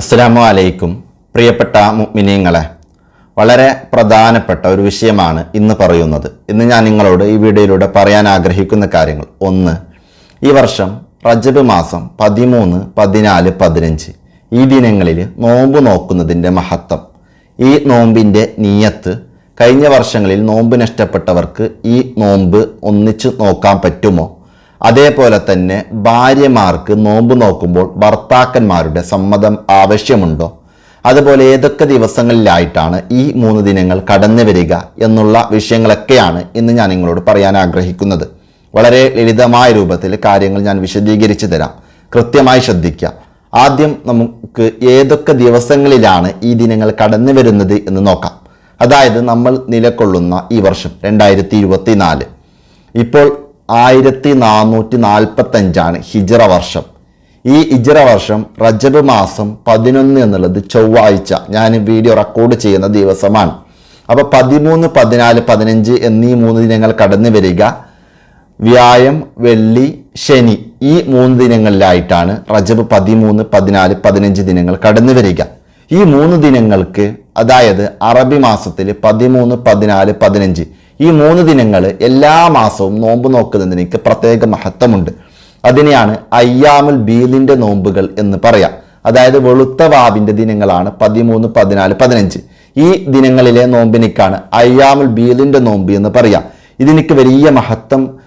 അസ്സലാമു അലൈക്കും. പ്രിയപ്പെട്ട മുഅ്മിനീങ്ങളെ വളരെ പ്രധാനപ്പെട്ട ഒരു വിഷയമാണ് ഇന്ന് പറയുന്നത്. ഇന്ന് ഞാൻ നിങ്ങളോട് ഈ വീഡിയോയിലൂടെ പറയാൻ ആഗ്രഹിക്കുന്ന കാര്യങ്ങൾ. ഒന്ന് ഈ വർഷം റജബ് മാസം പതിമൂന്ന് പതിനാല് പതിനഞ്ച് ഈ ദിനങ്ങളിൽ നോമ്പ് നോക്കുന്നതിന്റെ മഹത്വം. ഈ നോമ്പിന്റെ നീയത്ത് കഴിഞ്ഞ വർഷങ്ങളിൽ നോമ്പ് നഷ്ടപ്പെട്ടവർക്ക് ഈ നോമ്പ് ഒന്നിച്ച് നോക്കാൻ പറ്റുമോ? അതേപോലെ തന്നെ ഭാര്യമാർക്ക് നോമ്പ് നോക്കുമ്പോൾ ഭർത്താക്കന്മാരുടെ സമ്മതം ആവശ്യമുണ്ടോ? അതുപോലെ ഏതൊക്കെ ദിവസങ്ങളിലായിട്ടാണ് ഈ മൂന്ന് ദിനങ്ങൾ കടന്നു വരിക എന്നുള്ള വിഷയങ്ങളൊക്കെയാണ് ഇന്ന് ഞാൻ നിങ്ങളോട് പറയാൻ ആഗ്രഹിക്കുന്നത്. വളരെ ലളിതമായ രൂപത്തിൽ കാര്യങ്ങൾ ഞാൻ വിശദീകരിച്ചു തരാം. കൃത്യമായി ശ്രദ്ധിക്കുക. ആദ്യം നമുക്ക് ഏതൊക്കെ ദിവസങ്ങളിലാണ് ഈ ദിനങ്ങൾ കടന്നു വരുന്നത് എന്ന് നോക്കാം. അതായത് നമ്മൾ നിലകൊള്ളുന്ന ഈ വർഷം രണ്ടായിരത്തി ഇപ്പോൾ ആയിരത്തി നാനൂറ്റി നാൽപ്പത്തഞ്ചാണ് ഹിജറ വർഷം. ഈ ഹിജറ വർഷം റജബ് മാസം പതിനൊന്ന് എന്നുള്ളത് ചൊവ്വാഴ്ച ഞാൻ വീഡിയോ റെക്കോർഡ് ചെയ്യുന്ന ദിവസമാണ്. അപ്പോൾ പതിമൂന്ന് പതിനാല് പതിനഞ്ച് എന്നീ മൂന്ന് ദിനങ്ങൾ കടന്നു വരിക. വ്യായം വെള്ളി ശനി ഈ മൂന്ന് ദിനങ്ങളിലായിട്ടാണ് റജബ് പതിമൂന്ന് പതിനാല് പതിനഞ്ച് ദിനങ്ങൾ കടന്നു വരിക. ഈ മൂന്ന് ദിനങ്ങൾക്ക് അതായത് അറബി മാസത്തിൽ പതിമൂന്ന് പതിനാല് പതിനഞ്ച് ഈ മൂന്ന് ദിനങ്ങൾ എല്ലാ മാസവും നോമ്പ് നോക്കുന്നതിന് എനിക്ക് പ്രത്യേക മഹത്വമുണ്ട്. അതിനെയാണ് അയ്യാമുൽ ബീലിന്റെ നോമ്പുകൾ എന്ന് പറയാം. അതായത് വെളുത്ത വാവിന്റെ ദിനങ്ങളാണ് പതിമൂന്ന് പതിനാല് പതിനഞ്ച്. ഈ ദിനങ്ങളിലെ നോമ്പിനിക്കാണ് അയ്യാമുൽ ബീലിന്റെ നോമ്പ് എന്ന് പറയാം. ഇതിനിക്ക് വലിയ മഹത്വം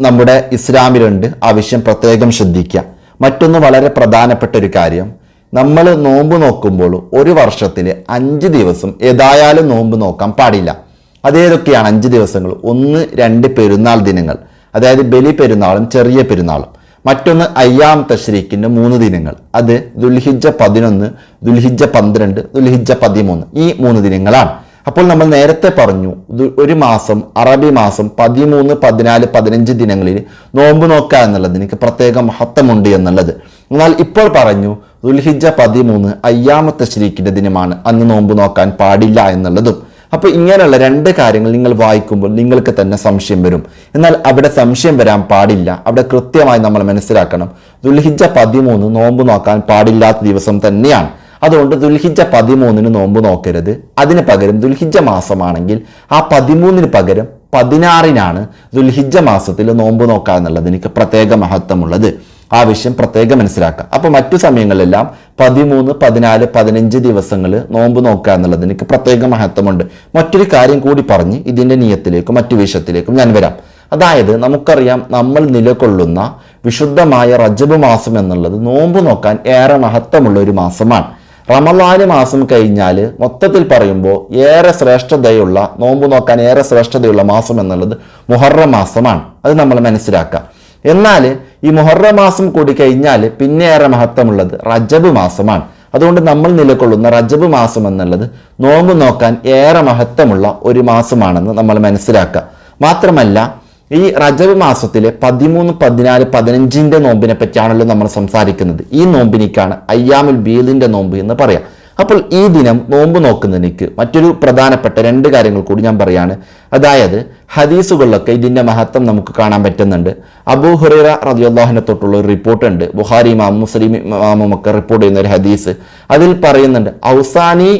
നമ്മുടെ ഇസ്ലാമിലുണ്ട്. ആവശ്യം പ്രത്യേകം ശ്രദ്ധിക്കുക. മറ്റൊന്ന് വളരെ പ്രധാനപ്പെട്ട ഒരു കാര്യം. നമ്മൾ നോമ്പ് നോക്കുമ്പോൾ ഒരു വർഷത്തിൽ അഞ്ച് ദിവസം ഏതായാലും നോമ്പ് നോക്കാൻ പാടില്ല. അതേതൊക്കെയാണ് അഞ്ച് ദിവസങ്ങൾ? ഒന്ന് രണ്ട് പെരുന്നാൾ ദിനങ്ങൾ. അതായത് ബലി പെരുന്നാളും ചെറിയ പെരുന്നാളും. മറ്റൊന്ന് അയ്യാം തശ്രീഖിന്റെ മൂന്ന് ദിനങ്ങൾ. അത് ദുൽഹിജ പതിനൊന്ന് ദുൽഹിജ പന്ത്രണ്ട് ദുൽഹിജ പതിമൂന്ന്. ഈ മൂന്ന് ദിനങ്ങളാണ്. അപ്പോൾ നമ്മൾ നേരത്തെ പറഞ്ഞു ഒരു മാസം അറബി മാസം പതിമൂന്ന് പതിനാല് പതിനഞ്ച് ദിനങ്ങളിൽ നോമ്പ് നോക്കുക എന്നുള്ളത് എനിക്ക് പ്രത്യേക മഹത്വമുണ്ട് എന്നുള്ളത്. എന്നാൽ ഇപ്പോൾ പറഞ്ഞു ദുൽഹിജ പതിമൂന്ന് അയ്യാമത്തെ ശരീക്കിന്റെ ദിനമാണ്. അന്ന് നോമ്പ് നോക്കാൻ പാടില്ല എന്നുള്ളതും. അപ്പോൾ ഇങ്ങനെയുള്ള രണ്ട് കാര്യങ്ങൾ നിങ്ങൾ വായിക്കുമ്പോൾ നിങ്ങൾക്ക് തന്നെ സംശയം വരും. എന്നാൽ അവിടെ സംശയം വരാൻ പാടില്ല. അവിടെ കൃത്യമായി നമ്മൾ മനസ്സിലാക്കണം. ദുൽഹിജ പതിമൂന്ന് നോമ്പ് നോക്കാൻ പാടില്ലാത്ത ദിവസം തന്നെയാണ്. അതുകൊണ്ട് ദുൽഹിജ പതിമൂന്നിന് നോമ്പ് നോക്കരുത്. അതിന് പകരം ദുൽഹിജ മാസമാണെങ്കിൽ ആ പതിമൂന്നിന് പകരം പതിനാറിനാണ് ദുൽഹിജ മാസത്തിൽ നോമ്പ് നോക്കുക എനിക്ക് പ്രത്യേക മഹത്വമുള്ളത്. ആ വിഷയം പ്രത്യേകം മനസ്സിലാക്കുക. അപ്പോൾ മറ്റു സമയങ്ങളിലെല്ലാം പതിമൂന്ന് പതിനാല് പതിനഞ്ച് ദിവസങ്ങൾ നോമ്പ് നോക്കുക എന്നുള്ളത് എനിക്ക് പ്രത്യേക മഹത്വമുണ്ട്. മറ്റൊരു കാര്യം കൂടി പറഞ്ഞ് ഇതിന്റെ നിയത്തിലേക്കും മറ്റു വിഷയത്തിലേക്കും ഞാൻ വരാം. അതായത് നമുക്കറിയാം നമ്മൾ നിലകൊള്ളുന്ന വിശുദ്ധമായ റജബ് മാസം എന്നുള്ളത് നോമ്പ് നോക്കാൻ ഏറെ മഹത്വമുള്ള ഒരു മാസമാണ്. റമലാന് മാസം കഴിഞ്ഞാൽ മൊത്തത്തിൽ പറയുമ്പോൾ ഏറെ ശ്രേഷ്ഠതയുള്ള നോമ്പ് നോക്കാൻ ഏറെ ശ്രേഷ്ഠതയുള്ള മാസം എന്നുള്ളത് മുഹറം മാസമാണ്. അത് നമ്മൾ മനസ്സിലാക്കുക. എന്നാൽ ഈ മൊഹറ മാസം കൂടി കഴിഞ്ഞാൽ പിന്നെ ഏറെ മഹത്വമുള്ളത് റജബ് മാസമാണ്. അതുകൊണ്ട് നമ്മൾ നിലകൊള്ളുന്ന റജബ് മാസം എന്നുള്ളത് നോമ്പ് നോക്കാൻ ഏറെ മഹത്വമുള്ള ഒരു മാസമാണെന്ന് നമ്മൾ മനസ്സിലാക്കുക. മാത്രമല്ല ഈ റജബ് മാസത്തിലെ പതിമൂന്ന് പതിനാല് പതിനഞ്ചിന്റെ നോമ്പിനെ പറ്റിയാണല്ലോ നമ്മൾ സംസാരിക്കുന്നത്. ഈ നോമ്പിനിക്കാണ് അയ്യാമുൽ ബീലിന്റെ നോമ്പ് എന്ന് പറയാം. അപ്പോൾ ഈ ദിനം നോമ്പ് നോക്കുന്നതിനേക്ക് മറ്റൊരു പ്രധാനപ്പെട്ട രണ്ട് കാര്യങ്ങൾ കൂടി ഞാൻ പറയാണ്. അതായത് ഹദീസുകളിലൊക്കെ ഇതിന്റെ മഹത്വം നമുക്ക് കാണാൻ പറ്റുന്നുണ്ട്. അബൂ ഹുറൈറ റളിയല്ലാഹുവിനെ തൊട്ടുള്ള ഒരു റിപ്പോർട്ട് ഉണ്ട് ബുഹാരി ഇമാം മുസ്ലിം ഇമാമും ഒക്കെ റിപ്പോർട്ട് ചെയ്യുന്ന ഒരു ഹദീസ്. അതിൽ പറയുന്നുണ്ട് ഔസാനി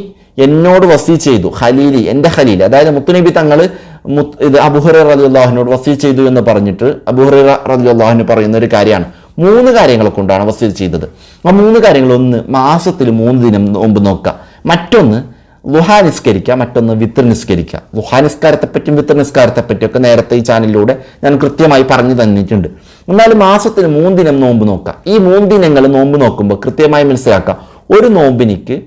എന്നോട് വസി ചെയ്തു ഖലീലി എന്റെ ഖലീൽ അതായത് മുത്തുനബി തങ്ങൾ ഇത് അബുഹുറ റലി വസി ചെയ്തു എന്ന് പറഞ്ഞിട്ട് അബുഹുറ റലി അള്ളാഹുവിന് പറയുന്ന ഒരു കാര്യമാണ്. മൂന്ന് കാര്യങ്ങളെ കൊണ്ടാണ് സ്ഥിതി ചെയ്തത്. ആ മൂന്ന് കാര്യങ്ങൾ ഒന്ന് മാസത്തിൽ മൂന്ന് ദിനം നോമ്പ് നോക്കുക. മറ്റൊന്ന് ലുഹാ നിസ്കരിക്കുക മറ്റൊന്ന് വിത്ര നിസ്കരിക്കുക. ലുഹാ നിസ്കാരത്തെപ്പറ്റിയും വിത്ര നിസ്കാരത്തെപ്പറ്റിയൊക്കെ നേരത്തെ ഈ ചാനലിലൂടെ ഞാൻ കൃത്യമായി പറഞ്ഞു തന്നിട്ടുണ്ട്. എന്നാൽ മാസത്തിൽ മൂന്ന് ദിനം നോമ്പ് നോക്കുക. ഈ മൂന്ന് ദിനങ്ങൾ നോമ്പ് നോക്കുമ്പോൾ കൃത്യമായി മനസ്സിലാക്കുക. ഒരു നോമ്പിനിക്ക്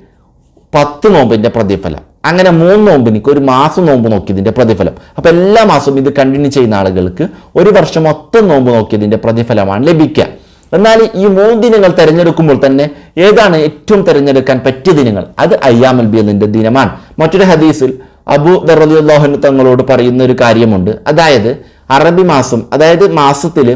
പത്ത് നോമ്പിന്റെ പ്രതിഫലം. അങ്ങനെ മൂന്ന് നോമ്പിനിക്ക് ഒരു മാസം നോമ്പ് നോക്കിയതിന്റെ പ്രതിഫലം. അപ്പോൾ എല്ലാ മാസവും ഇത് കണ്ടിന്യൂ ചെയ്യുന്ന ആളുകൾക്ക് ഒരു വർഷം മൊത്തം നോമ്പ് നോക്കിയതിന്റെ പ്രതിഫലമാണ് ലഭിക്കുക. എന്നാൽ ഈ മൂന്ന് ദിനങ്ങൾ തിരഞ്ഞെടുക്കുമ്പോൾ തന്നെ ഏതാണ് ഏറ്റവും തിരഞ്ഞെടുക്കാൻ പറ്റിയ ദിനങ്ങൾ? അത് അയ്യാമൽ ബിയലിന്റെ ദിനമാണ്. മറ്റൊരു ഹദീസിൽ അബു ദറലിയുല്ലാഹുൻ തങ്ങളോട് പറയുന്ന ഒരു കാര്യമുണ്ട്. അതായത് അറബി മാസം അതായത് മാസത്തിൽ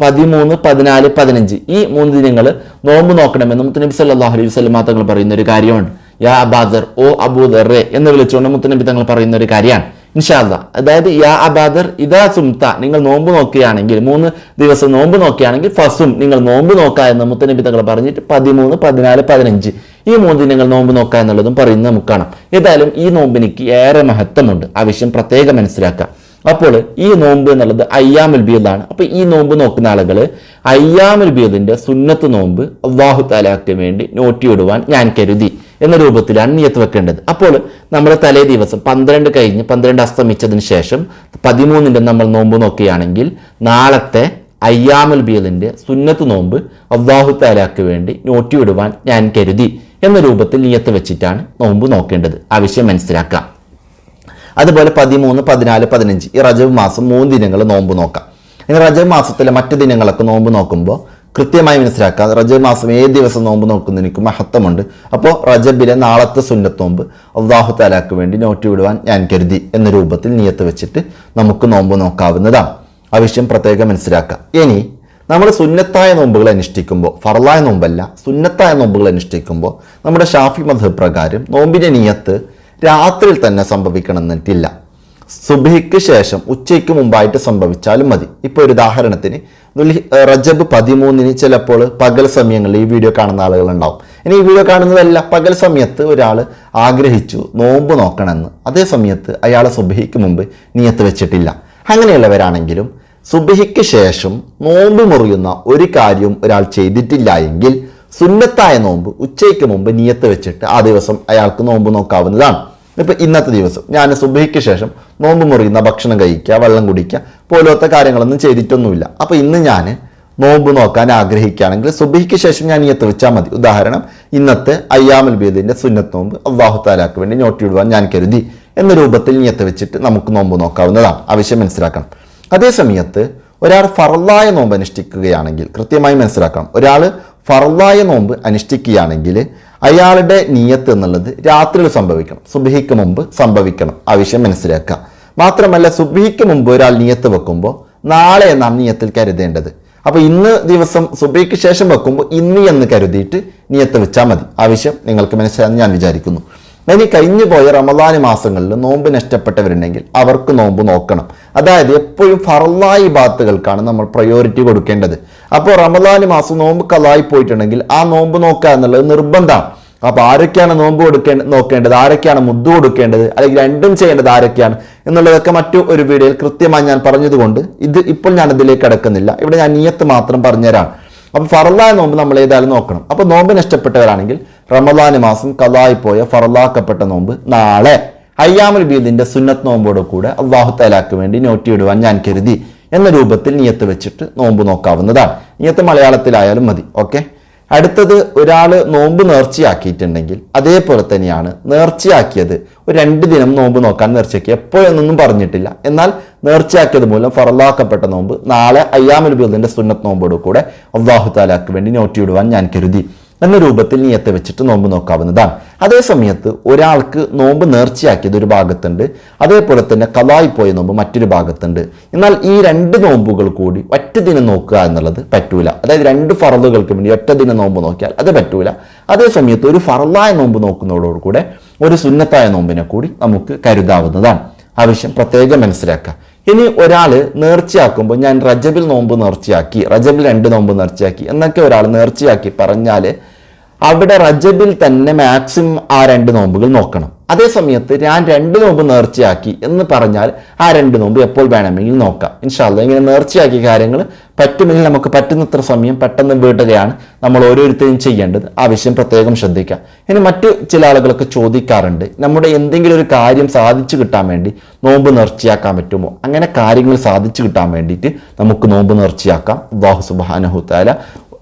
പതിമൂന്ന് പതിനാല് പതിനഞ്ച് ഈ മൂന്ന് ദിനങ്ങൾ നോമ്പ് നോക്കണമെന്ന് മുത്തനബി സല്ലല്ലാഹു അലൈഹി വസല്ലം തങ്ങൾ പറയുന്ന ഒരു കാര്യമുണ്ട്. യാ അബാദർ ഓ അബൂദറെ എന്ന് വിളിച്ചുകൊണ്ട് മുത്തനബി തങ്ങൾ പറയുന്ന ഒരു കാര്യമാണ്. ഇൻഷാല്ല അതായത് യാ അബാദർ ഇതാ സുംത നിങ്ങൾ നോമ്പ് നോക്കുകയാണെങ്കിൽ മൂന്ന് ദിവസം നോമ്പ് നോക്കുകയാണെങ്കിൽ ഫസും നിങ്ങൾ നോമ്പ് നോക്കുക എന്ന് മുത്തനബി തങ്ങൾ പറഞ്ഞിട്ട് പതിമൂന്ന് പതിനാല് പതിനഞ്ച്. ഈ മൂന്ന് ദിനങ്ങൾ നോമ്പ് നോക്കുക എന്നുള്ളതും പറയുന്നത് നമുക്ക് കാണാം. ഏതായാലും ഈ നോമ്പിനിക്ക് ഏറെ മഹത്വമുണ്ട്. ആവശ്യം പ്രത്യേകം മനസ്സിലാക്കുക അപ്പോൾ ഈ നോമ്പ് എന്നുള്ളത് അയ്യാമുൽ ബീദാണ് അപ്പോൾ ഈ നോമ്പ് നോക്കുന്ന ആളുകൾ അയ്യാമുൽ ബീദിന്റെ സുന്നത്ത് നോമ്പ് അള്ളാഹു താലാക്ക് വേണ്ടി നോട്ടിയിടുവാൻ ഞാൻ കരുതി. എന്ന രൂപത്തിലാണ് നിയത്ത് വെക്കേണ്ടത്. അപ്പോൾ നമ്മൾ തലേ ദിവസം പന്ത്രണ്ട് കഴിഞ്ഞ് പന്ത്രണ്ട് അസ്തമിച്ചതിന് ശേഷം പതിമൂന്നിന്റെ നമ്മൾ നോമ്പ് നോക്കുകയാണെങ്കിൽ നാളത്തെ അയ്യാമുൽ ബിയലിന്റെ സുന്നത്ത് നോമ്പ് അള്ളാഹു താലാക്ക് വേണ്ടി നോട്ടിയിടുവാൻ ഞാൻ കരുതി എന്ന രൂപത്തിൽ നിയത്ത് വെച്ചിട്ടാണ് നോമ്പ് നോക്കേണ്ടത്. ആവശ്യം മനസ്സിലാക്കാം. അതുപോലെ പതിമൂന്ന് പതിനാല് പതിനഞ്ച് ഈ റജബ് മാസം മൂന്ന് ദിനങ്ങൾ നോമ്പ് നോക്കാം. ഇനി റജബ് മാസത്തിലെ മറ്റു ദിനങ്ങളൊക്കെ നോമ്പ് നോക്കുമ്പോൾ കൃത്യമായി മനസ്സിലാക്കാം റജബ് മാസം ഏത് ദിവസം നോമ്പ് നോക്കുന്നതിന് മഹത്വമുണ്ട്. അപ്പോൾ റജബിലെ നാളത്തെ സുന്നത്ത് നോമ്പ് അള്ളാഹു താലാക്ക് വേണ്ടി നോറ്റ് വിടുവാൻ ഞാൻ കരുതി എന്ന രൂപത്തിൽ നിയത്ത് വെച്ചിട്ട് നമുക്ക് നോമ്പ് നോക്കാവുന്നതാണ്. ആ വിഷയം പ്രത്യേകം മനസ്സിലാക്കാം. ഇനി നമ്മൾ സുന്നത്തായ നോമ്പുകൾ അനുഷ്ഠിക്കുമ്പോൾ ഫറലായ നോമ്പല്ല സുന്നത്തായ നോമ്പുകൾ അനുഷ്ഠിക്കുമ്പോൾ നമ്മുടെ ഷാഫി മധു പ്രകാരം നോമ്പിന്റെ നിയത്ത് രാത്രിയിൽ തന്നെ സംഭവിക്കണം എന്നിട്ടില്ല സുബഹിക്ക് ശേഷം ഉച്ചയ്ക്ക് മുമ്പായിട്ട് സംഭവിച്ചാലും മതി. ഇപ്പോൾ ഒരു ഉദാഹരണത്തിന് റജബ് പതിമൂന്നിന് ചിലപ്പോൾ പകൽ സമയങ്ങളിൽ ഈ വീഡിയോ കാണുന്ന ആളുകൾ ഉണ്ടാവും ഇനി ഈ വീഡിയോ കാണുന്നതല്ല പകൽ സമയത്ത് ഒരാൾ ആഗ്രഹിച്ചു നോമ്പ് നോക്കണമെന്ന്. അതേ സമയത്ത് അയാൾ സുബഹിക്ക് മുമ്പ് നിയത്ത് വെച്ചിട്ടില്ല. അങ്ങനെയുള്ളവരാണെങ്കിലും സുബഹിക്ക് ശേഷം നോമ്പ് മുറിയുന്ന ഒരു കാര്യവും ഒരാൾ ചെയ്തിട്ടില്ല എങ്കിൽ സുന്നത്തായ നോമ്പ് ഉച്ചയ്ക്ക് മുമ്പ് നിയത്ത് വെച്ചിട്ട് ആ ദിവസം അയാൾക്ക് നോമ്പ് നോക്കാവുന്നതാണ്. ഇപ്പൊ ഇന്നത്തെ ദിവസം ഞാൻ സുബഹിക്ക് ശേഷം നോമ്പ് മുറിയുന്ന ഭക്ഷണം കഴിക്കുക വെള്ളം കുടിക്കുക പോലത്തെ കാര്യങ്ങളൊന്നും ചെയ്തിട്ടൊന്നുമില്ല. അപ്പോൾ ഇന്ന് ഞാൻ നോമ്പ് നോക്കാൻ ആഗ്രഹിക്കുകയാണെങ്കിൽ സുബഹിക്ക് ശേഷം ഞാൻ നിയത്ത് വെച്ചാൽ മതി. ഉദാഹരണം ഇന്നത്തെ അയ്യാമൽ ബീദിന്റെ സുന്നത്ത് നോമ്പ് അള്ളാഹു താലാക്ക് വേണ്ടി നോട്ടിയിടുവാൻ ഞാൻ കരുതി എന്ന രൂപത്തിൽ നിയത്ത് വെച്ചിട്ട് നമുക്ക് നോമ്പ് നോക്കാവുന്നതാണ്. ആവശ്യം മനസ്സിലാക്കണം. അതേ സമയത്ത് ഒരാൾ ഫറലായ നോമ്പ് അനുഷ്ഠിക്കുകയാണെങ്കിൽ കൃത്യമായി മനസ്സിലാക്കണം. ഒരാൾ ഫറലായ നോമ്പ് അനുഷ്ഠിക്കുകയാണെങ്കിൽ അയാളുടെ നീയത്ത് എന്നുള്ളത് രാത്രിയിൽ സംഭവിക്കണം. സുബിഹിക്ക് മുമ്പ് സംഭവിക്കണം. ആ വിഷയം മനസ്സിലാക്കുക. മാത്രമല്ല സുബിഹിക്ക് മുമ്പ് ഒരാൾ നിയത്ത് വെക്കുമ്പോൾ നാളെ എന്നാണ് നിയത്തിൽ കരുതേണ്ടത്. അപ്പോൾ ഇന്ന് ദിവസം സുബഹിക്ക് ശേഷം വെക്കുമ്പോൾ ഇന്ന് എന്ന് കരുതിയിട്ട് നിയത്ത് വെച്ചാൽ മതി. ആ വിഷയം നിങ്ങൾക്ക് മനസ്സിലായെന്ന് ഞാൻ വിചാരിക്കുന്നു. ഇനി കഴിഞ്ഞു പോയ റമദാന് മാസങ്ങളിൽ നോമ്പ് നഷ്ടപ്പെട്ടവരുണ്ടെങ്കിൽ അവർക്ക് നോമ്പ് നോക്കണം. അതായത് എപ്പോഴും ഫറലായ ബാത്തുകൾക്കാണ് നമ്മൾ പ്രയോറിറ്റി കൊടുക്കേണ്ടത്. അപ്പോൾ റമദാന് മാസം നോമ്പ് കലായി പോയിട്ടുണ്ടെങ്കിൽ ആ നോമ്പ് നോക്കുക എന്നുള്ളത് നിർബന്ധമാണ്. അപ്പൊ ആരൊക്കെയാണ് നോമ്പ് കൊടുക്കേണ്ട നോക്കേണ്ടത്? ആരൊക്കെയാണ് മുദ്ദു കൊടുക്കേണ്ടത്? അല്ലെങ്കിൽ രണ്ടും ചെയ്യേണ്ടത് ആരൊക്കെയാണ്? എന്നുള്ളതൊക്കെ മറ്റു ഒരു വീഡിയോയിൽ കൃത്യമായി ഞാൻ പറഞ്ഞതുകൊണ്ട് ഇത് ഇപ്പോൾ ഞാൻ ഇതിലേക്ക് കടക്കുന്നില്ല. ഇവിടെ ഞാൻ നിയത്ത് മാത്രം പറഞ്ഞുതരാം. അപ്പൊ ഫറലായ നോമ്പ് നമ്മൾ ഏതായാലും നോക്കണം. അപ്പോൾ നോമ്പ് നഷ്ടപ്പെട്ടവരാണെങ്കിൽ റമദാന് മാസം കലായി പോയ ഫറലാക്കപ്പെട്ട നോമ്പ് നാളെ. അയ്യാമുൽ ബീദിന്റെ സുന്നത്ത് നോമ്പോട് കൂടെ അള്ളാഹു തലാക്ക് വേണ്ടി നോട്ടിയിടുവാൻ ഞാൻ കരുതി. എന്ന രൂപത്തിൽ നിയത്ത് വെച്ചിട്ട് നോമ്പ് നോക്കാവുന്നതാണ്. നിയത്ത് മലയാളത്തിലായാലും മതി. ഓക്കെ? അടുത്തത് ഒരാൾ നോമ്പ് നേർച്ചയാക്കിയിട്ടുണ്ടെങ്കിൽ അതേപോലെ തന്നെയാണ് നേർച്ചയാക്കിയത്. ഒരു രണ്ട് ദിനം നോമ്പ് നോക്കാൻ നേർച്ചയാക്കി. എപ്പോഴെന്നൊന്നും പറഞ്ഞിട്ടില്ല. എന്നാൽ നേർച്ചയാക്കിയത് മൂലം ഫറലാക്കപ്പെട്ട നോമ്പ് നാളെ അയ്യാമുൽ ബിദിന്റെ സുന്നത്ത് നോമ്പോട് കൂടെ അള്ളാഹു താലാക്ക് വേണ്ടി നോട്ടിയിടുവാൻ ഞാൻ കരുതി. എന്ന രൂപത്തിൽ നീയത്തെ വെച്ചിട്ട് നോമ്പ് നോക്കാവുന്നതാണ്. അതേ സമയത്ത് ഒരാൾക്ക് നോമ്പ് നേർച്ചയാക്കിയത് ഒരു ഭാഗത്തുണ്ട്. അതേപോലെ തന്നെ കലായി പോയ നോമ്പ് മറ്റൊരു ഭാഗത്തുണ്ട്. എന്നാൽ ഈ രണ്ട് നോമ്പുകൾ കൂടി ഒറ്റ ദിനം നോക്കുക എന്നുള്ളത് പറ്റൂല. അതായത് രണ്ട് ഫറലുകൾക്ക് വേണ്ടി ഒറ്റ ദിനം നോമ്പ് നോക്കിയാൽ അത് പറ്റൂല. അതേ സമയത്ത് ഒരു ഫറലായ നോമ്പ് നോക്കുന്നതോടുകൂടെ ഒരു സുന്നത്തായ നോമ്പിനെ കൂടി നമുക്ക് കരുതാവുന്നതാണ്. ആവശ്യം പ്രത്യേകം മനസ്സിലാക്കുക. ഇനി ഒരാൾ നേർച്ചയാക്കുമ്പോൾ ഞാൻ റജബിൽ നോമ്പ് നേർച്ചയാക്കി റജബിൽ രണ്ട് നോമ്പ് നേർച്ചയാക്കി എന്നൊക്കെ ഒരാൾ നേർച്ചയാക്കി പറഞ്ഞാൽ അവിടെ റജബിൽ തന്നെ മാക്സിമം ആ രണ്ട് നോമ്പുകൾ നോക്കണം. അതേ സമയത്ത് ഞാൻ രണ്ട് നോമ്പ് നേർച്ചയാക്കി എന്ന് പറഞ്ഞാൽ ആ രണ്ട് നോമ്പ് എപ്പോൾ വേണമെങ്കിൽ നോക്കാം. ഇൻഷാല്ല ഇങ്ങനെ നേർച്ചയാക്കിയ കാര്യങ്ങൾ പറ്റുമെങ്കിൽ നമുക്ക് പറ്റുന്നത്ര സമയം പെട്ടെന്ന് വീട്ടുകയാണ് നമ്മൾ ഓരോരുത്തരും ചെയ്യേണ്ടത്. ആ വിഷയം പ്രത്യേകം ശ്രദ്ധിക്കുക ഇനി മറ്റു ചില ആളുകളൊക്കെ ചോദിക്കാറുണ്ട് നമ്മുടെ എന്തെങ്കിലും ഒരു കാര്യം സാധിച്ചു കിട്ടാൻ വേണ്ടി നോമ്പ് നേർച്ചയാക്കാൻ പറ്റുമോ? അങ്ങനെ കാര്യങ്ങൾ സാധിച്ചു കിട്ടാൻ വേണ്ടിയിട്ട് നമുക്ക് നോമ്പ് നേർച്ചയാക്കാം. അള്ളാഹു സുബാനഹുത്താല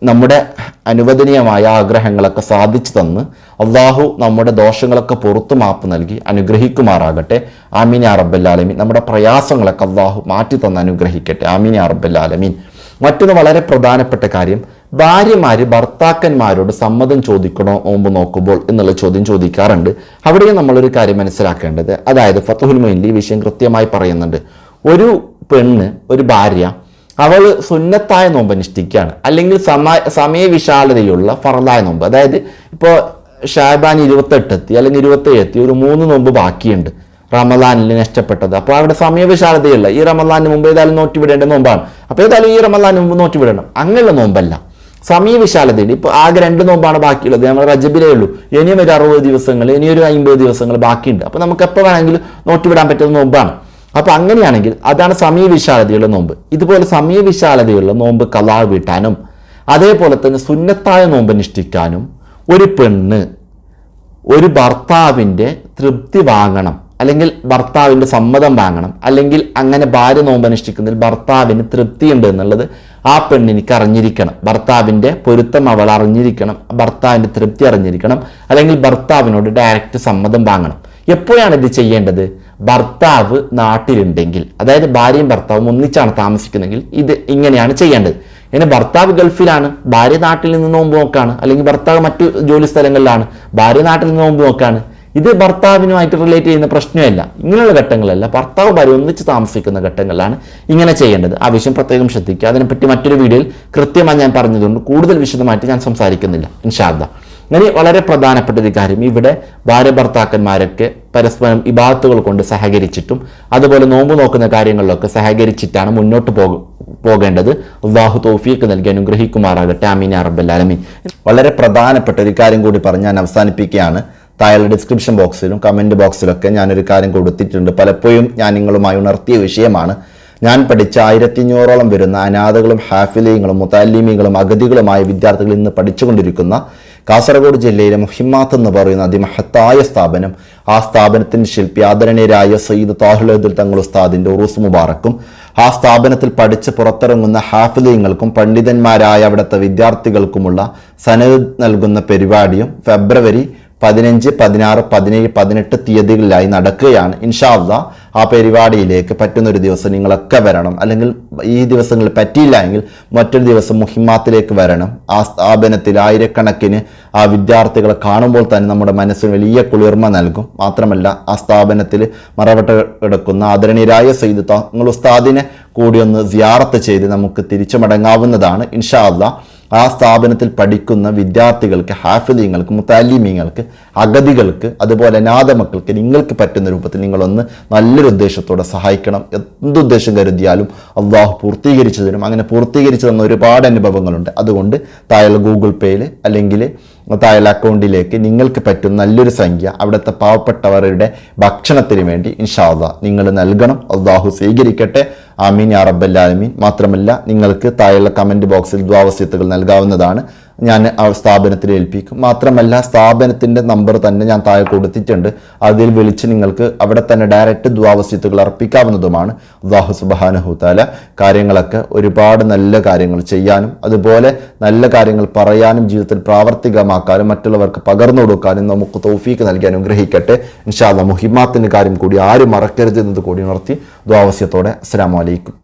നമ്മുടെ അനുവദനീയമായ ആഗ്രഹങ്ങളൊക്കെ സാധിച്ചു തന്ന് അള്ളാഹു നമ്മുടെ ദോഷങ്ങളൊക്കെ പുറത്തു മാപ്പ് നൽകി അനുഗ്രഹിക്കുമാറാകട്ടെ. ആമീൻ അറബല്ലാലമീൻ നമ്മുടെ പ്രയാസങ്ങളൊക്കെ അള്ളാഹു മാറ്റി തന്ന് അനുഗ്രഹിക്കട്ടെ. ആമീൻ അറബല്ലാലമീൻ മറ്റൊന്ന് വളരെ പ്രധാനപ്പെട്ട കാര്യം ഭാര്യമാര് ഭർത്താക്കന്മാരോട് സമ്മതം ചോദിക്കണോ നോമ്പ് നോക്കുമ്പോൾ എന്നുള്ള ചോദ്യം ചോദിക്കാറുണ്ട്. അവിടെയും നമ്മളൊരു കാര്യം മനസ്സിലാക്കേണ്ടത് അതായത് ഫത്തുഹുൽ മൊയിന്റെ ഈ വിഷയം കൃത്യമായി പറയുന്നുണ്ട്. ഒരു പെണ്ണ് ഒരു ഭാര്യ അവൾ സുന്നത്തായ നോമ്പ് അനുഷ്ഠിക്കുകയാണ്. അല്ലെങ്കിൽ സമയ സമയവിശാലതയുള്ള ഫറലായ നോമ്പ്. അതായത് ഇപ്പോൾ ഷാബാൻ ഇരുപത്തെട്ട് എത്തി അല്ലെങ്കിൽ ഇരുപത്തേഴ് എത്തി ഒരു മൂന്ന് നോമ്പ് ബാക്കിയുണ്ട്. റമദാനിൽ നഷ്ടപ്പെട്ടത്. അപ്പോൾ അവിടെ സമയവിശാലതയുള്ള ഈ റമദാനിന് മുമ്പ് ഏതായാലും നോറ്റി വിടേണ്ട നോമ്പാണ്. അപ്പോൾ ഏതായാലും ഈ റമദാനിന് മുമ്പ് നോറ്റി വിടണം അങ്ങനെയുള്ള നോമ്പല്ല. സമയവിശാലതയുണ്ട് ഇപ്പോൾ ആകെ രണ്ട് നോമ്പാണ് ബാക്കിയുള്ളത്. നമ്മൾ റജബിലേ ഉള്ളൂ. ഇനിയും ഒരു അറുപത് ദിവസങ്ങൾ ഇനിയൊരു അമ്പത് ദിവസങ്ങൾ ബാക്കിയുണ്ട്. അപ്പോൾ നമുക്ക് എപ്പോൾ വേണമെങ്കിലും നോട്ടുവിടാൻ പറ്റുന്ന നോമ്പാണ്. അപ്പോൾ അങ്ങനെയാണെങ്കിൽ അതാണ് സമയ വിശാലതയുള്ള നോമ്പ്. ഇതുപോലെ സമയ വിശാലതയുള്ള നോമ്പ് കലാ വീട്ടാനും അതേപോലെ തന്നെ സുന്നത്തായ നോമ്പ് അനുഷ്ഠിക്കാനും ഒരു പെണ്ണ് ഒരു ഭർത്താവിന്റെ തൃപ്തി വാങ്ങണം അല്ലെങ്കിൽ ഭർത്താവിന്റെ സമ്മതം വാങ്ങണം അല്ലെങ്കിൽ അങ്ങനെ ഭാര്യ നോമ്പ് അനുഷ്ഠിക്കുന്നതിൽ ഭർത്താവിന് തൃപ്തിയുണ്ട് എന്നുള്ളത് ആ പെണ്ണിനിക്ക് അറിഞ്ഞിരിക്കണം. ഭർത്താവിന്റെ പൊരുത്തം അവൾ അറിഞ്ഞിരിക്കണം ഭർത്താവിന്റെ തൃപ്തി അറിഞ്ഞിരിക്കണം അല്ലെങ്കിൽ ഭർത്താവിനോട് ഡയറക്റ്റ് സമ്മതം വാങ്ങണം. എപ്പോഴാണ് ഇത് ചെയ്യേണ്ടത്? ഭർത്താവ് നാട്ടിലുണ്ടെങ്കിൽ അതായത് ഭാര്യയും ഭർത്താവും ഒന്നിച്ചാണ് താമസിക്കുന്നതെങ്കിൽ ഇത് ഇങ്ങനെയാണ് ചെയ്യേണ്ടത്. ഇങ്ങനെ ഭർത്താവ് ഗൾഫിലാണ് ഭാര്യ നാട്ടിൽ നിന്ന് നോമ്പ് നോക്കാണ് അല്ലെങ്കിൽ ഭർത്താവ് മറ്റു ജോലി സ്ഥലങ്ങളിലാണ് ഭാര്യ നാട്ടിൽ നിന്ന് നോമ്പ് നോക്കാണ്. ഇത് ഭർത്താവിനുമായിട്ട് റിലേറ്റ് ചെയ്യുന്ന പ്രശ്നമല്ല. ഇങ്ങനെയുള്ള ഘട്ടങ്ങളല്ല. ഭർത്താവ് ഭാര്യ ഒന്നിച്ച് താമസിക്കുന്ന ഘട്ടങ്ങളിലാണ് ഇങ്ങനെ ചെയ്യേണ്ടത്. ആ വിഷയം പ്രത്യേകം ശ്രദ്ധിക്കുക. അതിനെപ്പറ്റി മറ്റൊരു വീഡിയോയിൽ കൃത്യമായി ഞാൻ പറഞ്ഞതുകൊണ്ട് കൂടുതൽ വിശദമായിട്ട് ഞാൻ സംസാരിക്കുന്നില്ല. ഇൻഷാദ ഇനി വളരെ പ്രധാനപ്പെട്ട ഒരു കാര്യം. ഇവിടെ ഭാര്യ ഭർത്താക്കന്മാരൊക്കെ പരസ്പരം ഇബാത്തുകൾ കൊണ്ട് സഹകരിച്ചിട്ടും അതുപോലെ നോമ്പ് നോക്കുന്ന കാര്യങ്ങളിലൊക്കെ സഹകരിച്ചിട്ടാണ് മുന്നോട്ട് പോകു പോകേണ്ടത്. അള്ളാഹു തോഫിയൊക്കെ നൽകി അനുഗ്രഹിക്കുമാറാകട്ടെ. അമീൻ അറബല്ലാലമീൻ വളരെ പ്രധാനപ്പെട്ട ഒരു കാര്യം കൂടി പറഞ്ഞ് ഞാൻ അവസാനിപ്പിക്കുകയാണ്. താഴെ ഡിസ്ക്രിപ്ഷൻ ബോക്സിലും കമന്റ് ബോക്സിലൊക്കെ ഞാനൊരു കാര്യം കൊടുത്തിട്ടുണ്ട്. പലപ്പോഴും ഞാൻ നിങ്ങളുമായി ഉണർത്തിയ വിഷയമാണ്. ഞാൻ പഠിച്ച ആയിരത്തി അഞ്ഞൂറോളം വരുന്ന അനാഥകളും ഹാഫിലീങ്ങളും മുത്താലിമീങ്ങളും അഗതികളുമായ വിദ്യാർത്ഥികൾ ഇന്ന് പഠിച്ചുകൊണ്ടിരിക്കുന്ന കാസർഗോഡ് ജില്ലയിലെ മുഹിമാത്ത് എന്ന് പറയുന്ന അതിമഹത്തായ സ്ഥാപനം ആ സ്ഥാപനത്തിന്റെ ശില്പി ആദരണീയരായ സയ്യിദ് താഹുലദുൽ തങ്ങൾ ഉസ്താദിന്റെ ഉറൂസ് മുബാറക്കും ആ സ്ഥാപനത്തിൽ പഠിച്ച് പുറത്തിറങ്ങുന്ന ഹാഫിലിയങ്ങൾക്കും പണ്ഡിതന്മാരായ അവിടുത്തെ വിദ്യാർത്ഥികൾക്കുമുള്ള സനദ് നൽകുന്ന പരിപാടിയും ഫെബ്രുവരി പതിനഞ്ച് പതിനാറ് പതിനേഴ് പതിനെട്ട് തീയതികളിലായി നടക്കുകയാണ്. ഇൻഷാല്ല ആ പരിപാടിയിലേക്ക് പറ്റുന്നൊരു ദിവസം നിങ്ങളൊക്കെ വരണം. അല്ലെങ്കിൽ ഈ ദിവസങ്ങളിൽ പറ്റിയില്ല എങ്കിൽ മറ്റൊരു ദിവസം മുഹിമാത്തിലേക്ക് വരണം. ആ സ്ഥാപനത്തിൽ ആയിരക്കണക്കിന് ആ വിദ്യാർത്ഥികളെ കാണുമ്പോൾ തന്നെ നമ്മുടെ മനസ്സിന് വലിയ കുളിർമ നൽകും. മാത്രമല്ല ആ സ്ഥാപനത്തിൽ മറവട്ട് കിടക്കുന്ന ആദരണീയരായ സെയ്ത് തങ്ങൾ ഉസ്താദിനെ കൂടി ഒന്ന് സിയാറത്ത് ചെയ്ത് നമുക്ക് തിരിച്ചു മടങ്ങാവുന്നതാണ് ഇൻഷാ അല്ലാ ആ സ്ഥാപനത്തിൽ പഠിക്കുന്ന വിദ്യാർത്ഥികൾക്ക് ഹാഫിലിങ്ങൾക്ക് മുത്താലിമീങ്ങൾക്ക് അഗതികൾക്ക് അതുപോലെ അനാഥ മക്കൾക്ക് നിങ്ങൾക്ക് പറ്റുന്ന രൂപത്തിൽ നിങ്ങളൊന്ന് നല്ലൊരു ഉദ്ദേശത്തോടെ സഹായിക്കണം. എന്തുദ്ദേശം കരുതിയാലും അള്ളാഹു പൂർത്തീകരിച്ചു തരും അങ്ങനെ പൂർത്തീകരിച്ചു തന്ന ഒരുപാട് അനുഭവങ്ങളുണ്ട്. അതുകൊണ്ട് താഴെ ഗൂഗിൾ പേയിൽ അല്ലെങ്കിൽ താഴെ അക്കൗണ്ടിലേക്ക് നിങ്ങൾക്ക് പറ്റുന്ന നല്ലൊരു സംഖ്യ അവിടുത്തെ പാവപ്പെട്ടവരുടെ ഭക്ഷണത്തിന് വേണ്ടി ഇൻഷാദ നിങ്ങൾ നൽകണം. അള്ളാഹു സ്വീകരിക്കട്ടെ. ആമീൻ യാ റബ്ബല്ലാലമീൻ മാത്രമല്ല നിങ്ങൾക്ക് താഴെയുള്ള കമന്റ് ബോക്സിൽ ദ്വാവസ്യത്തുകൾ നൽകാവുന്നതാണ്. ഞാൻ സ്ഥാപനത്തിൽ ഏൽപ്പിക്കും. മാത്രമല്ല സ്ഥാപനത്തിന്റെ നമ്പർ തന്നെ ഞാൻ താഴെ കൊടുത്തിട്ടുണ്ട്. അതിൽ വിളിച്ച് നിങ്ങൾക്ക് അവിടെ തന്നെ ഡയറക്റ്റ് ദ്വാവസ്യത്തുകൾ അർപ്പിക്കാവുന്നതുമാണ്. അള്ളാഹു സുബാനഹുത്താല കാര്യങ്ങളൊക്കെ ഒരുപാട് നല്ല കാര്യങ്ങൾ ചെയ്യാനും അതുപോലെ നല്ല കാര്യങ്ങൾ പറയാനും ജീവിതത്തിൽ പ്രാവർത്തികമാക്കാനും മറ്റുള്ളവർക്ക് പകർന്നു കൊടുക്കാനും നമുക്ക് തൗഫീക്ക് നൽകി അനുഗ്രഹിക്കട്ടെ. ഇൻഷാല്ല മുഹിമാത്തിന്റെ കാര്യം കൂടി ആരും മറക്കരുത് എന്നത് കൂടി ഉണർത്തി ദ്വാവസ്യത്തോടെ അസ്സാം വലൈക്കും